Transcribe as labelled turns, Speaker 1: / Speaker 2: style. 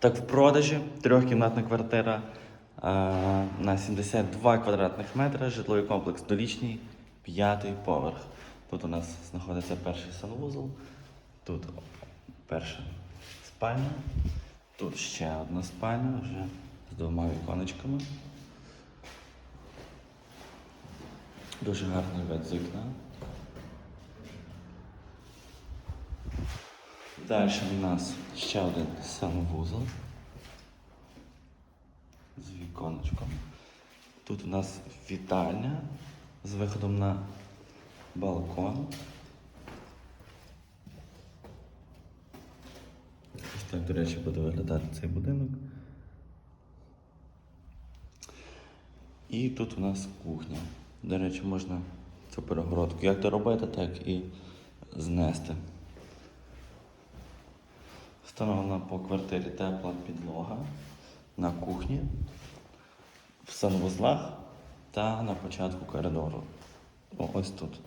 Speaker 1: Так, в продажі трьохкімнатна квартира е, на 72 квадратних метри, житловий комплекс долічний, п'ятий поверх. Тут у нас знаходиться перший санвузол, тут перша спальня, тут ще одна спальня вже з двома віконечками. Дуже гарний вид з вікна. Далі у нас ще один санвузол з віконечком. Тут у нас вітальня з виходом на балкон. Ось так, до речі, буде виглядати цей будинок. І тут у нас кухня. До речі, можна цю перегородку як доробити, так і знести. Встановлена по квартирі тепла підлога на кухні, в санвузлах та на початку коридору. Ось тут.